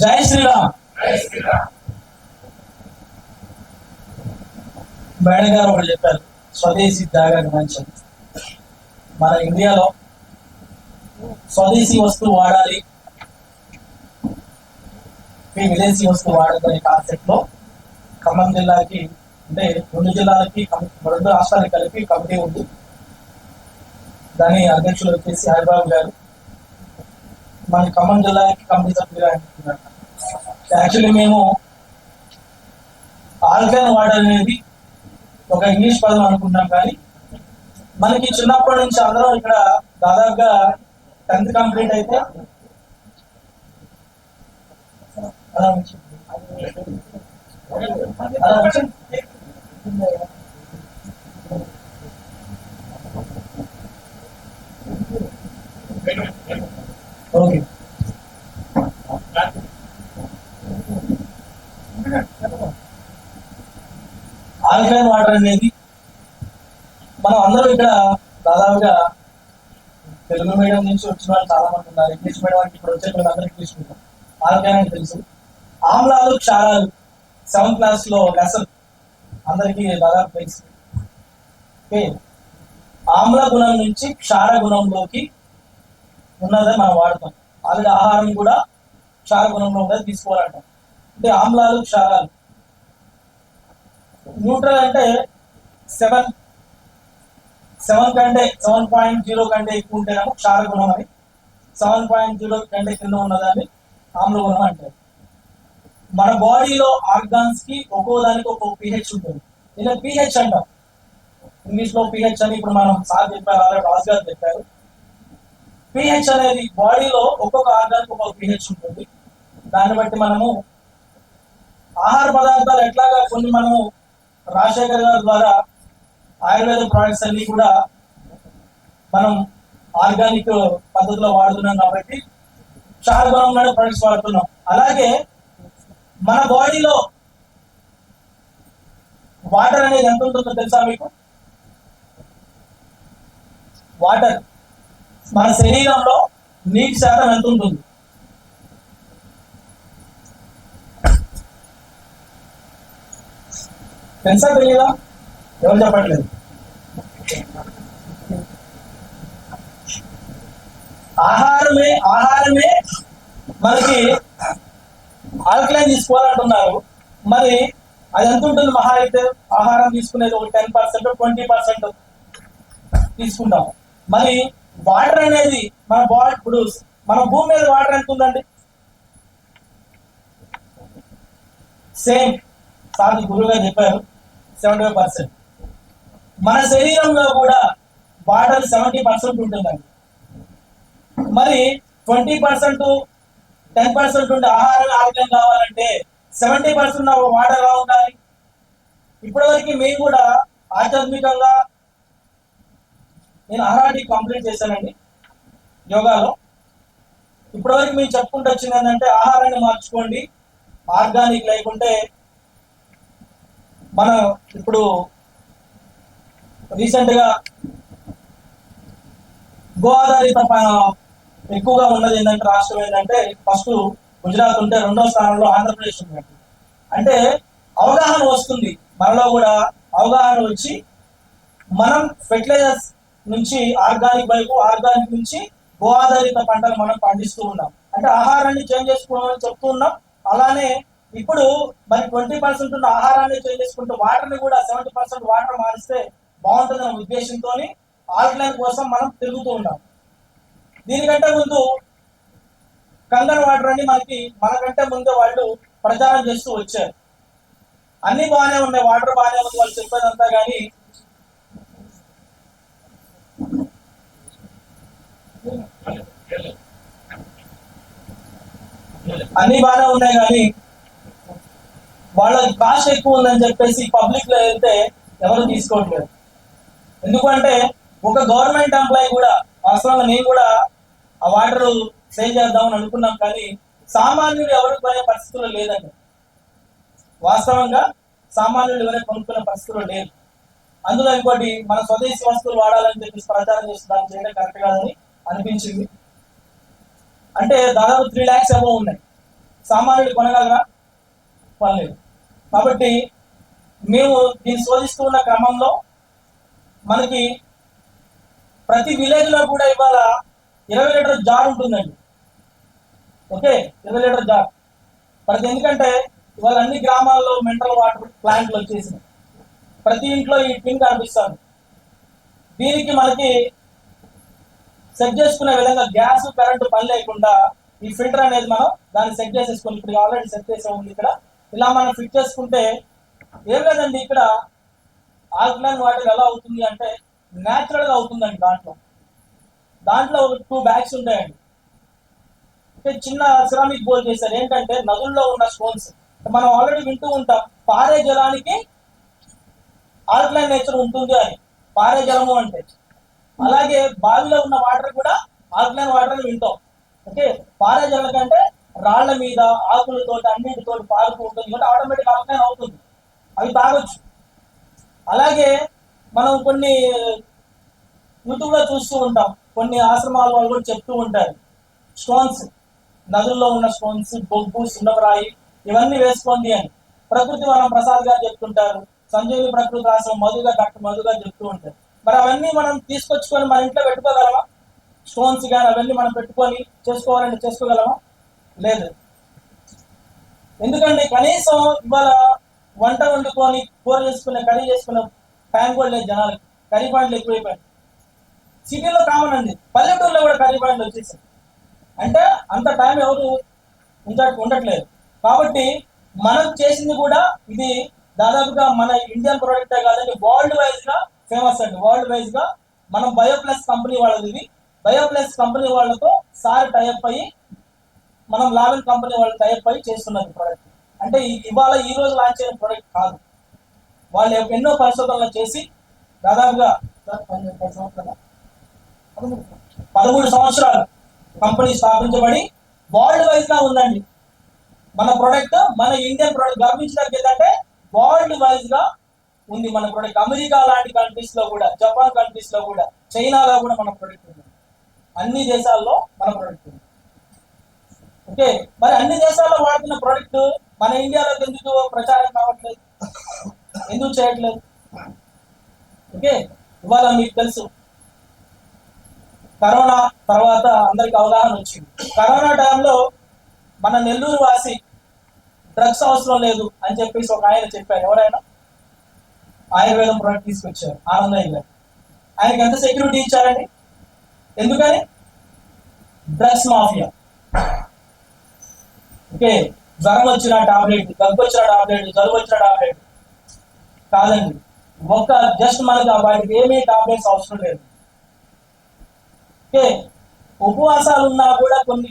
జై శ్రీరామ్. మేడం గారు ఒకటి చెప్పారు స్వదేశీ త్యాగాన్ని మంచి మన ఇండియాలో స్వదేశీ వస్తువు వాడాలి. విదేశీ వస్తువు వాడద్దనే కాన్సెప్ట్లో ఖమ్మం జిల్లాకి అంటే రెండు జిల్లాలకి రెండు రాష్ట్రాలకి కలిపి కమిటీ ఉంది. దాని అధ్యక్షులు వచ్చేసి హరిబాబు గారు. మన ఖమ్మం జిల్లాకి కమిటీ సభ్యులుగా యాక్చువల్లీ మేము ఆల్కలైన్ వాటర్ అనేది ఒక ఇంగ్లీష్ పదం అనుకుంటాం కానీ మనకి చిన్నప్పటి నుంచి అందరం ఇక్కడ దాదాపుగా టెన్త్ కంప్లీట్ అయితే అలా ఓకే ఆల్కలైన్ వాటర్ అనేది మనం అందరం ఇక్కడ దాదాపుగా తెలుగు మీడియం నుంచి వచ్చిన వాళ్ళు చాలా మంది ఉన్నారు. ఇంగ్లీష్ మీడియం అంటే ఇప్పుడు వచ్చే పిల్లలు అందరూ ఇంగ్లీష్ మీడియం. ఆల్కలైన్ అని తెలుసు. ఆమ్లాలు క్షారాలు సెవెంత్ క్లాస్లో లెసన్ అందరికీ దాదాపు తెలుసు. ఓకే ఆమ్ల గుణం నుంచి క్షార గుణంలోకి ఉన్నదని మనం వాడతాం. ఆల్రెడీ ఆహారం కూడా క్షార గుణంలో ఉన్నది తీసుకోవాలంటాం. అంటే ఆమ్లాలు క్షారాలు. న్యూట్రల్ అంటే సెవెన్ సెవెన్ కంటే సెవెన్ పాయింట్ జీరో కంటే ఎక్కువ ఉంటేనేమో క్షార గుణం అని. సెవెన్ పాయింట్ జీరో కంటే కింద ఉన్నదాన్ని ఆమ్ల గుణం అంటారు. మన బాడీలో ఆర్గాన్స్కి ఒక్కో దానికి ఒక్కో పిహెచ్ ఉంటుంది. ఇలా పిహెచ్ అంటాం. ఇంగ్లీష్లో పిహెచ్ అని ఇప్పుడు మనం సార్ చెప్పారు ఆల్రెడీ రాజు గారు చెప్పారు. పిహెచ్ అనేది బాడీలో ఒక్కొక్క ఆర్గానికి ఒక్కొక్క పిహెచ్ ఉంటుంది. దాన్ని బట్టి మనము ఆహార పదార్థాలు ఎట్లాగా కొన్ని మనము రాజశేఖర్ గారి ద్వారా ఆయుర్వేద ప్రొడక్ట్స్ అన్ని కూడా మనం ఆర్గానిక్ పద్ధతిలో వాడుతున్నాం కాబట్టి చాలా గుణంగానే ప్రొడక్ట్స్ వాడుతున్నాం. అలాగే మన బాడీలో వాటర్ అనేది ఎంత ఉంటుందో తెలుసా మీకు? వాటర్ మన శరీరంలో నీటి శాతం ఎంత ఉంటుంది? తెలుసా తెలియదా ఎవరు చెప్పట్లేదు? ఆహారమే ఆహారమే మనకి ఆల్కలైన్ తీసుకోవాలంటున్నారు. మరి అది ఎంత ఉంటుంది మహా అయితే? ఆహారం తీసుకునేది ఒక టెన్ పర్సెంట్ ట్వంటీ పర్సెంట్ తీసుకుంటాం. మరి వాటర్ అనేది మన బాడీ ఇప్పుడు మన భూమి మీద వాటర్ ఎంత ఉందండి? సేమ్ సార్ గురువు గారు చెప్పారు. సెవెంటీ ఫైవ్ పర్సెంట్ మన శరీరంలో కూడా వాటర్ సెవెంటీ పర్సెంట్ ఉంటుందండి. మరి ట్వంటీ పర్సెంట్ టెన్ పర్సెంట్ ఉండే ఆహారం ఆరోగ్యం కావాలంటే సెవెంటీ పర్సెంట్ వాటర్ ఎలా ఉండాలి? ఇప్పటివరకు మేము కూడా ఆధ్యాత్మికంగా నేను ఆర్ఆర్డి కంప్లీట్ చేశానండి యోగాలో. ఇప్పటివరకు మేము చెప్పుకుంటూ వచ్చింది ఏంటంటే ఆహారాన్ని మార్చుకోండి. ఆర్గానిక్ లేకుంటే మనం ఇప్పుడు రీసెంట్గా గో ఆధారిత ఎక్కువగా ఉన్నది ఏంటంటే రాష్ట్రం ఏంటంటే ఫస్ట్ గుజరాత్ ఉంటే రెండో స్థానంలో ఆంధ్రప్రదేశ్ ఉంది అంటే అవగాహన వస్తుంది. మనలో కూడా అవగాహన వచ్చి మనం ఫెర్టిలైజర్స్ నుంచి ఆర్గానిక్ వైపు ఆర్గానిక్ నుంచి గో ఆధారిత పంటలు మనం పండిస్తూ ఉన్నాం. అంటే ఆహారాన్ని చేంజ్ చేసుకోవాలని చెప్తూ ఉన్నాం. అలానే ఇప్పుడు మరి ట్వంటీ పర్సెంట్ ఉన్న ఆహారాన్ని చేంజ్ చేసుకుంటూ వాటర్ని కూడా సెవెంటీ పర్సెంట్ వాటర్ మారిస్తే బాగుంటుందనే ఉద్దేశంతో ఆల్కలైన్ కోసం మనం తిరుగుతూ ఉన్నాం. దీనికంటే ముందు కంగన్ వాటర్ అని మనకి మనకంటే ముందే వాళ్ళు ప్రచారం చేస్తూ వచ్చారు. అన్ని బాగానే ఉన్నాయి వాటర్ బాగానే ఉంది వాళ్ళు చెప్పేదంతా కానీ అన్ని బాగానే ఉన్నాయి కానీ వాళ్ళ కాస్ట్ ఎక్కువ ఉందని చెప్పేసి పబ్లిక్లో వెళ్తే ఎవరు తీసుకోవట్లేదు. ఎందుకంటే ఒక గవర్నమెంట్ ఎంప్లాయీ కూడా వాస్తవంగా నేను కూడా ఆ వాటర్ సేల్ చేద్దామని అనుకున్నాం కానీ సామాన్యుడు ఎవరికి పోయే పరిస్థితుల్లో లేదండి. వాస్తవంగా సామాన్యుడు ఎవరైనా కొనుక్కునే పరిస్థితుల్లో లేదు. అందులో ఇంకోటి మన స్వదేశీ వస్తువులు వాడాలని చెప్పేసి ప్రచారం చేసి దాన్ని చేయడం కరెక్ట్ కాదని అనిపించింది. అంటే దాదాపు త్రీ ల్యాక్స్ అబౌవ్ ఉన్నాయి. సామాన్యుడు కొనగలరా? పర్లేదు కాబట్టి మేము దీన్ని శోధిస్తూ ఉన్న క్రమంలో మనకి ప్రతి విలేజ్లో కూడా ఇవాళ ఇరవై లీటర్ జార్ ఉంటుందండి. ఓకే? ఇరవై లీటర్ జార్ ప్రతి ఎందుకంటే ఇవాళ అన్ని గ్రామాల్లో మినరల్ వాటర్ ప్లాంట్లు వచ్చేసినాయి. ప్రతి ఇంట్లో ఈ టిన్ కనిపిస్తాను దీనికి మనకి సెట్ చేసుకునే విధంగా గ్యాస్ కరెంటు పని లేకుండా ఈ ఫిల్టర్ అనేది మనం దాన్ని సెట్ చేసేసుకోండి ఇప్పుడు ఆల్రెడీ సెట్ చేసే ఉంది ఇక్కడ. ఇలా మనం ఫిట్ చేసుకుంటే ఏం లేదండి ఇక్కడ ఆల్కలైన్ వాటర్ ఎలా అవుతుంది అంటే న్యాచురల్గా అవుతుందండి దాంట్లో. దాంట్లో ఒక టూ బ్యాగ్స్ ఉంటాయండి. అంటే చిన్న సిరామిక్ బోల్ చేశారు. ఏంటంటే నదుల్లో ఉన్న స్టోన్స్ మనం ఆల్రెడీ వింటూ ఉంటాం పారే జలానికి ఆల్కలైన్ నేచర్ ఉంటుంది అని. పారే జలము అంటే. అలాగే బావిలో ఉన్న వాటర్ కూడా ఆల్కలైన్ వాటర్ అని వింటాం. ఓకే? పారే జలం కంటే రాళ్ళ మీద ఆకులతో అన్నిటితో పారుతూ ఉంటుంది. కాబట్టి ఆటోమేటిక్ ఆల్కలైన్ అవుతుంది. అవి తాగొచ్చు. అలాగే మనం కొన్ని యూట్యూబ్లో చూస్తూ ఉంటాం. కొన్ని ఆశ్రమాల వాళ్ళు కూడా చెప్తూ ఉంటారు. స్టోన్స్ నదుల్లో ఉన్న స్టోన్స్ బొగ్గు సున్నపరాయి ఇవన్నీ వేసుకోండి అని. ప్రకృతి వనం ప్రసాద్ గారు చెప్తుంటారు. సంజీవి ప్రకృతి ఆశ్రమం మధుగా డాక్టర్ మధుగా చెప్తూ ఉంటారు. మరి అవన్నీ మనం తీసుకొచ్చుకొని మన ఇంట్లో పెట్టుకోగలమా? స్టోన్స్ కానీ అవన్నీ మనం పెట్టుకొని చేసుకోవాలంటే చేసుకోగలమా? లేదు. ఎందుకంటే కనీసం ఇవాళ వంట వండుకొని కూర చేసుకునే కర్రీ చేసుకునే టైం కూడా లేదు జనాలకి. కర్రీ పాయింట్లు ఎక్కువైపోయాయి సిటీలో కామన్ అండి. పల్లెటూరులో కూడా కర్రీ పాయింట్లు వచ్చేసాయి. అంటే అంత టైం ఎవరు ఉంట ఉండట్లేదు. కాబట్టి మనం చేసింది కూడా ఇది దాదాపుగా మన ఇండియన్ ప్రోడక్టే కాదండి వరల్డ్ వైజ్గా ఫేమస్ అండి. వరల్డ్ వైజ్గా మనం బయోప్లస్ కంపెనీ వాళ్ళది ఇది. బయోప్లస్ కంపెనీ వాళ్ళతో సార్ టైప్ అయ్యి మనం లావెల్ కంపెనీ వాళ్ళు టైప్ అయ్యి చేస్తున్నది ప్రోడక్ట్ అంటే ఇవాళ ఈ రోజు లాంచ్ అయిన ప్రోడక్ట్ కాదు. వాళ్ళు ఎన్నో పరిశోధనలు చేసి దాదాపుగా పదమూడు సంవత్సరాలు. కంపెనీ స్థాపించబడి వరల్డ్ వైజ్గా ఉందండి. మన ప్రొడక్ట్ మన ఇండియన్ ప్రొడక్ట్ గమనించడానికి ఏంటంటే వరల్డ్ వైజ్గా ఉంది. మన ప్రొడక్ట్ అమెరికా లాంటి కంట్రీస్లో కూడా జపాన్ కంట్రీస్లో కూడా చైనాలో కూడా మన ప్రొడక్ట్ ఉంది. అన్ని దేశాల్లో మన ప్రొడక్ట్ ఉంది. ఓకే మరి అన్ని దేశాల్లో వాడుతున్న ప్రొడక్ట్ మన ఇండియాలో ఎందుకు ప్రచారం కావట్లేదు? ఎందుకు చేయట్లేదు? ఓకే ఇవాళ మీకు తెలుసు. కరోనా తర్వాత అందరికి అవగాహన వచ్చింది. కరోనా టైంలో మన నెల్లూరు వాసి డ్రగ్స్ అవసరం లేదు అని చెప్పేసి ఒక ఆయన చెప్పారు. ఎవరైనా ఆయుర్వేదం ప్రోడక్ట్ తీసుకొచ్చారు. ఆనందయ్య గారు ఆయనకి ఎంత సెక్యూరిటీ ఇచ్చారండి. ఎందుకని? డ్రగ్స్ మాఫియా ఓకే జ్వరం వచ్చిన టాబ్లెట్ దగ్గు వచ్చిన టాబ్లెట్ జలుబు వచ్చిన టాబ్లెట్ కాదండి. ఒక్క జస్ట్ మనకు ఆ వాటికి ఏమీ టాబ్లెట్స్ అవసరం లేదు. ఓకే ఉపవాసాలు ఉన్నా కూడా కొన్ని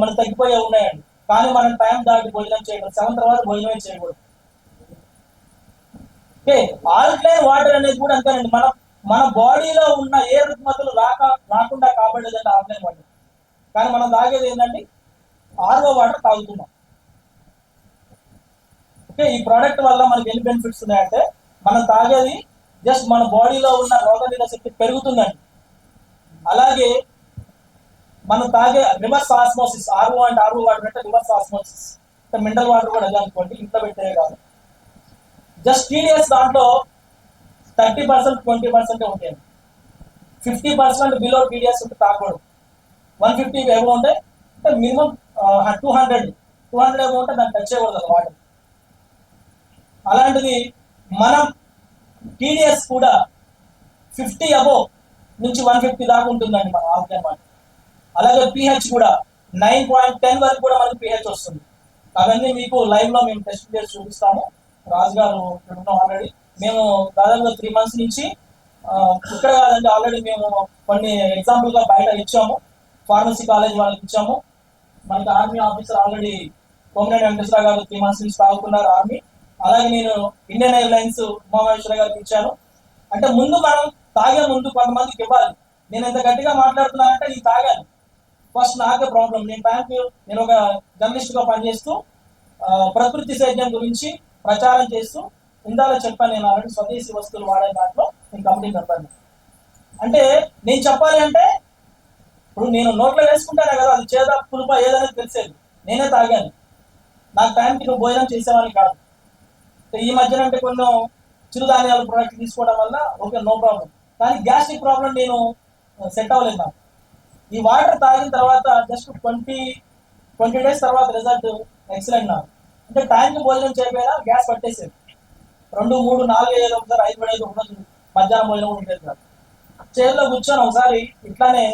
మనకు తగ్గిపోయే ఉన్నాయండి. కానీ మనం టైం దాటి భోజనం చేయకూడదు సెవెన్ తర్వాత భోజనం చేయకూడదు. ఓకే ఆల్కలైన్ వాటర్ అనేది కూడా అంతేనండి. మన మన బాడీలో ఉన్న ఏ రుగ్మతలు రాక రాకుండా కాపాడేదంటే ఆల్కలైన్ వాటర్. కానీ మనం తాగేది ఏంటంటే ఆర్ఓ వాటర్ తాగుతున్నాం. ఓకే ఈ ప్రోడక్ట్ వల్ల మనకి ఎన్ని బెనిఫిట్స్ ఉన్నాయంటే మనం తాగేది జస్ట్ మన బాడీలో ఉన్న రోగనిరోధక శక్తి పెరుగుతుందండి. అలాగే మనం తాగే రివర్స్ ఆస్మోసిస్ ఆర్ఓ అంటే ఆర్ఓ వాటర్ అంటే రివర్స్ ఆస్మోసిస్. మినరల్ వాటర్ కూడా అదే అనుకోండి ఇంట్లో పెట్టే కాదు. జస్ట్ టీడీఎస్ దాంట్లో థర్టీ పర్సెంట్ ట్వంటీ పర్సెంట్ ఉంటాయి. ఫిఫ్టీ పర్సెంట్ బిలో టీడీఎస్ ఉంటే కాకూడదు వన్ ఫిఫ్టీ ఏమో ఉంటే minimum two hundred two hundred ఏమో ఉంటే దాన్ని టచ్ చేయకూడదు వాటర్ అలాంటిది మనం టీడీఎస్ కూడా ఫిఫ్టీ అబో నుంచి వన్ ఫిఫ్టీ దాకా ఉంటుందండి మన ఆఫ్ అనమాట అలాగే పిహెచ్ కూడా నైన్ పాయింట్ టెన్ వరకు కూడా మనకి పిహెచ్ వస్తుంది. అవన్నీ మీకు లైవ్లో మేము టెస్ట్ చేసి చూపిస్తాము. రాజు గారు ఉన్నాం ఆల్రెడీ మేము దాదాపుగా త్రీ మంత్స్ నుంచి ఇక్కడ కాదంటే ఆల్రెడీ మేము కొన్ని ఎగ్జాంపుల్గా బయట ఇచ్చాము. ఫార్మసీ కాలేజ్ వాళ్ళకి ఇచ్చాము. మనకి army officer already Komareddy Venkateshwara గారు త్రీ మంత్స్ నుంచి తాగుతున్నారు ఆర్మీ అలాగే నేను ఇండియన్ ఎయిర్లైన్స్ ఉమామహేశ్వర గారికి ఇచ్చాను. అంటే ముందు మనం తాగే ముందు కొంతమందికి ఇవ్వాలి. నేను ఎంత గట్టిగా మాట్లాడుతున్నానంటే ఇది తాగాను. ఫస్ట్ నాకే ప్రాబ్లం నేను టైంకి నేను ఒక జర్నలిస్ట్గా పనిచేస్తూ ప్రకృతి సేద్యం గురించి ప్రచారం చేస్తూ ఇందాక చెప్పాను నేను ఆల్రెడీ స్వదేశీ వస్తువులు వాడే దాంట్లో నేను కంపెనీ మెంబర్ని అంటే నేను చెప్పాలి అంటే ఇప్పుడు నేను నోట్లో వేసుకుంటానే కదా అది చేదా పులుప ఏదనేది తెలిసేది. నేనే తాగాను. నాకు టైంకి నువ్వు భోజనం చేసేవాడిని కాదు. ఈ మధ్యన అంటే కొన్ని చిరుధాన్యాల ప్రోడక్ట్ తీసుకోవడం వల్ల ఓకే నో ప్రాబ్లం కానీ గ్యాస్ట్రిక్ ప్రాబ్లం నేను సెట్ అవ్వలేదు నాకు. ఈ వాటర్ తాగిన తర్వాత జస్ట్ ట్వంటీ ట్వంటీ డేస్ తర్వాత రిజల్ట్ ఎక్సలెంట్ నాకు. అంటే టైంకి భోజనం చేయకపోయినా గ్యాస్ పట్టేసేది. రెండు మూడు నాలుగు ఐదు ఒకసారి ఐదు ఐదు ఉండదు మధ్యాహ్నం భోజనం ఉండేది కాదు. చేతిలో కూర్చొని ఒకసారి ఇట్లానే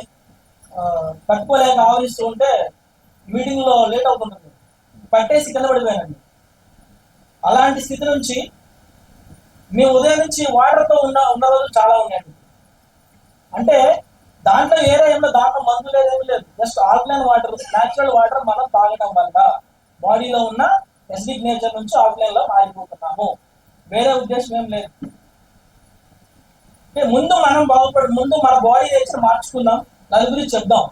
తట్టుకోలేక ఆవరిస్తూ ఉంటే మీటింగ్లో లేట్ అవుతుంటుంది పట్టేసి కింద పడిపోయానండి. అలాంటి స్థితి నుంచి మేము ఉదయం నుంచి వాటర్తో ఉన్న ఉన్న రోజులు చాలా ఉన్నాయండి. అంటే దాంట్లో ఏరే ఏమో దాంట్లో మందు లేదేమీ లేదు. Just alkaline water natural water మనం తాగడం వల్ల బాడీలో ఉన్న ఎసిడిక్ నేచర్ నుంచి ఆల్కలైన్లో మారిపోతున్నాము. వేరే ఉద్దేశం ఏం లేదు. ముందు మనం బాగుపడి ముందు మన బాడీ నేచర్ మార్చుకుందాం? నలుగురికి చెప్దాం.